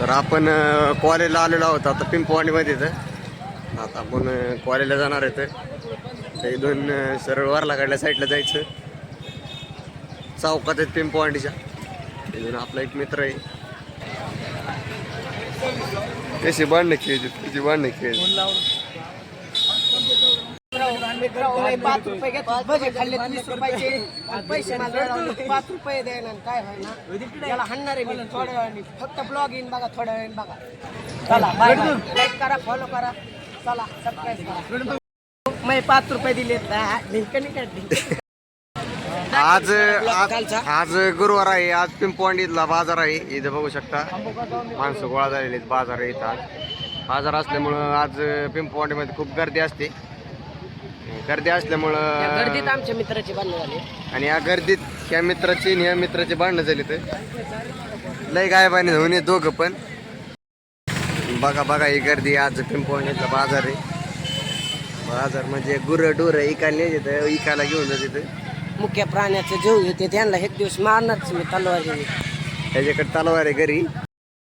तर आपण कॉलेजला आलेलो आहोत आता पिंपवाडीमध्ये आता आपण कॉलेजला जाणार आहे तर इथून सरळ वारलाकडल्या साईडला जायचं. चौकात आहेत पिंपवाडीच्या. इथून आपला एक मित्र आहे. कशी बांधणे खेळायची तुझी बांधणे खेळायची पाच रुपये घेतो. भजे खाल्ले वीस रुपयाचे. आणि पैसे मला. पाच रुपये द्यायला आणि काय व्हाय ना? याला हाणणार आहे मी थोड्या वेळाने. फक्त ब्लॉग येईन बघा थोड्या वेळाने बघा. चला बाय लाईक करा फॉलो करा. चला सबस्क्राईब करा. मी पाच रुपये दिले नाही काढली आज आज आज गुरुवार आहे आज पिंपवांडीतला बाजार आहे इथं बघू शकता. माणसं गोळा झालेली आहेत बाजार आहे इथं आज. बाजार असल्यामुळं आज पिंपवांडीमध्ये खूप गर्दी असते. गर्दी या असल्यामुळं गर्दीत आमच्या मित्राचे बांधले झाले. आणि या गर्दीत ह्या मित्राची आणि ह्या मित्राचे भांडणं झाले तर? लय गायबाने धुवून येत दोघं पण. बघा बघा ही गर्दी आज पिंपवांडीतला बाजार आहे. बाजार म्हणजे गुरं डोरं इकायला येत इकायला घेऊन जाते तिथं मुख्य प्राण्याचे जीव घेते त्यांना एक दिवस मारणारच मी तलवार. त्याच्याकडे तलवार आहे घरी.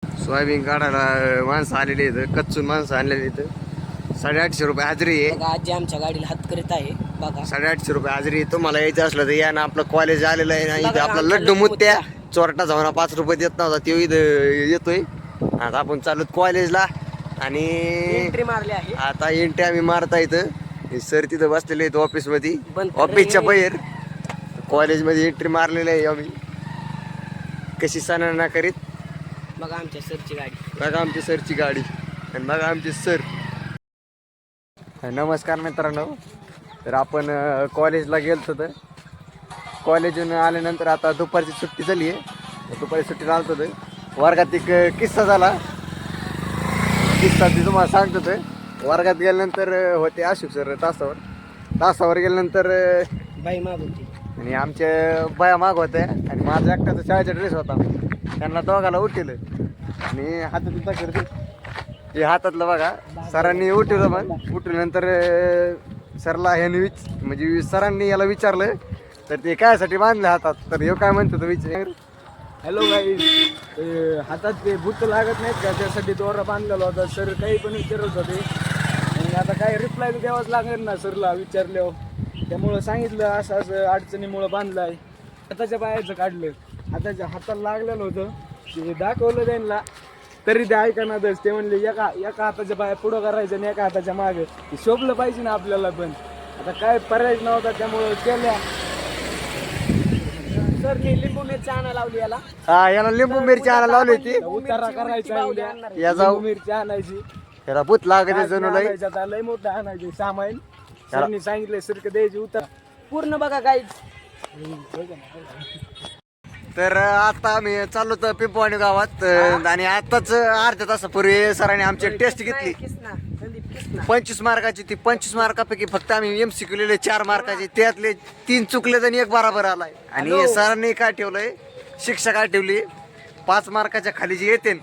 सोयाबीन काढायला माणसं आलेली आहेत कच्चून माणसं आणलेली इथं साडेआठशे रुपये हाजरी आहे. बघा आजी आमच्या गाडीला हात करीत आहे. बघा. साडेआठशे रुपये हाजरी आहे. तुम्हाला यायचं असलं तर या ना आपलं कॉलेज आलेलं आहे ना इथं बघा, आपला आमचा लड्डू लड्डू मुत्या. चोरटा जाऊन पाच रुपये देत नव्हता तो इथं येतोय. आता आपण चालू कॉलेजला आणि एंट्री मारली आहे. आता एंट्री आम्ही मारता इथं. सर तिथं बसलेले आहेत ऑफिसमध्ये बंद कर रे. ऑफिसच्या बाहेर. कॉलेजमध्ये एंट्री मारलेली आहे आम्ही. कशी सणांना करीत? बघा आमच्या सरची गाडी. बघा आमची सरची गाडी. आणि बघा आमचे सर नमस्कार मित्रांनो. तर आपण कॉलेजला गेलतो तर कॉलेजून आल्यानंतर आता दुपारची सुट्टी झाली आहे दुपारी सुट्टीला आलतो तर वर्गात एक किस्सा झाला. किस्सा ती तुम्हाला सांगतो तर वर्गात गेल्यानंतर होते अशोक सर तासावर. तासावर गेल्यानंतर बाई मागवती आणि आमच्या बाया माग होत्या. आणि माझा एकट्याचा शाळेचा ड्रेस होता. त्यांना दोघाला उठवलं आणि हातात करते हे हातातलं बघा. सरांनी उठवलं मग उठल्यानंतर सरला ह्यानी विच म्हणजे सरांनी याला विचारलं तर ते कायसाठी बांधले हातात? तर हे काय म्हणतो तो विचार? हॅलो भाई हातात ते भूत लागत नाहीत का? त्यासाठी दोरा बांधलेला होता. सर काही पण विचारत होते. आणि आता काय रिप्लाय द्यावाच लागेल ना सरला विचारल्यावर. त्यामुळं सांगितलं असं असं अडचणीमुळं बांधलं आहे हाताच्या बायाचं काढलं. हाताच्या हाताला लागलेलं होतं. ते दाखवलं त्यांना. तरी ते ऐकणारच ते म्हणले एका एका हाताच्या बाया पुढं करायचं आणि एका हाताच्या मागे. ते शोभलं पाहिजे ना आपल्याला पण. आता काय पर्याय नव्हता त्यामुळं केल्या. सर लिंबू मिरची आणा लावली याला. हा याला लिंबू मिरची आणायला लावली होती. उतारा करायचा उद्या. या जाऊ. लिंबू मिरची आणायची. त्याला भूत लागत जणू लय आणायचं आता लय मोठं आणायचे सामान सरनी सांगितलं सरक द्यायची उतर. पूर्ण बघा गाईड तर आता आम्ही चाललो तर पिंपवाणी गावात आणि आताच अर्ध्या तासापूर्वी सरांनी आमची टेस्ट घेतली. किसना संदीप किसना. पंचवीस मार्काची ती पंचवीस मार्कापैकी फक्त आम्ही एम सी लिहिले चार मार्काचे. त्यातले तीन चुकले आणि एक बराबर आलाय. आणि सरांनी काय ठेवलंय? शिक्षा काय ठेवली? पाच मार्काच्या खाली जे येते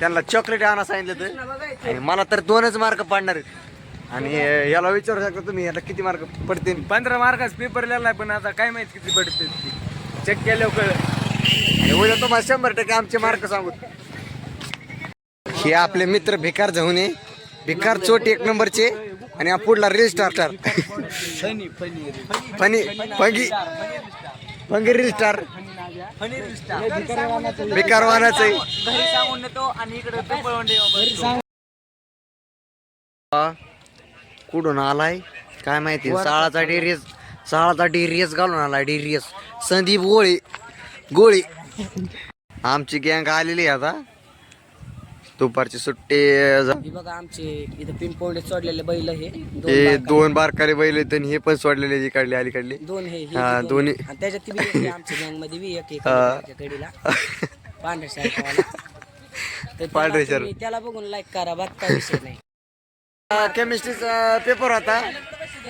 त्यांना चॉकलेट आणा सांगितलं तर. आणि मला तर दोनच मार्क पडणार आहेत. आणि याला विचारू शकता तुम्ही याला किती मार्क पडतील? पंधरा मार्काच पेपर लिहिलाय पण आता काय माहीत किती पडते चेक केल्यावर कळ उद्या तुम्हाला शंभर टक्के आमचे मार्क सांगू. हे आपले मित्र भिकार जाऊने. भिकार चोट एक नंबरचे आणि हा पुढला रील स्टार फनी फनी फंगी फंगी रील स्टार बेकार आहे. कुठून आलाय? काय माहिती? साळाचा डेरीज. साळाचा डेरियस घालून आलाय डेरियस संदीप गोळी गोळी आमची गँग आलेली आहे आता दुपारची सुट्टी हे बघा आमचे इथं पिंपोंडे सोडलेले बैल हे दोन हे बारकाले. दोन बारकाले बैल आहेत आणि हे पण सोडलेले इकडले अलीकडले दोन हे हे हा, दोन. दोन्ही. आणि त्याच्यात ती बी एक आहे आमच्या गँगमध्ये बी एक एक हा. पांढऱ्या तर पांढऱ्या त्याला shirt. तुम्ही- त्याला बघून लाईक करा बाकी काय विषय नाही केमिस्ट्रीचा पेपर होता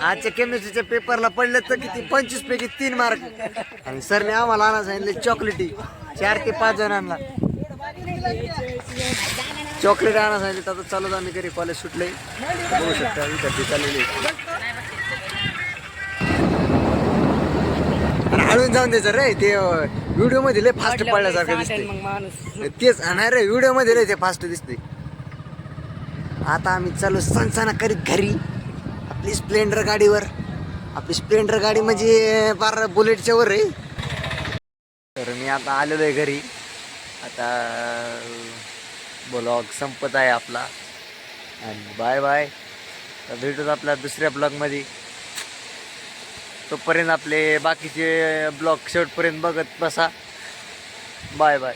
आजच्या केमिस्ट्रीच्या पेपरला पडले तर किती? पंचवीस पैकी तीन मार्क आणि सरने आम्हाला आणा सांगितले चॉकलेटी चार ते पाच जणांना चॉकलेट आणा सांगितले. आता चालत आम्ही घरी. कॉलेज सुटले बघू शकता विद्यार्थी चाललेले. हळून जाऊन द्यायचं रे. ते व्हिडिओमध्ये लय फास्ट पडल्यासारखं दिसते तेच नाही रे व्हिडिओमध्ये लय ते फास्ट दिसते आता आम्ही चालू सणसणा करीत घरी. आपली स्प्लेंडर गाडीवर. आपली स्प्लेंडर गाडी म्हणजे फार बुलेटच्या वर आहे. तर मी आता आलेलो आहे घरी. आता ब्लॉग संपत आहे आपला. आणि बाय बाय. तर भेटूच आपल्या दुसऱ्या ब्लॉगमध्ये तोपर्यंत आपले बाकीचे ब्लॉग शेवटपर्यंत बघत बसा. Bye bye.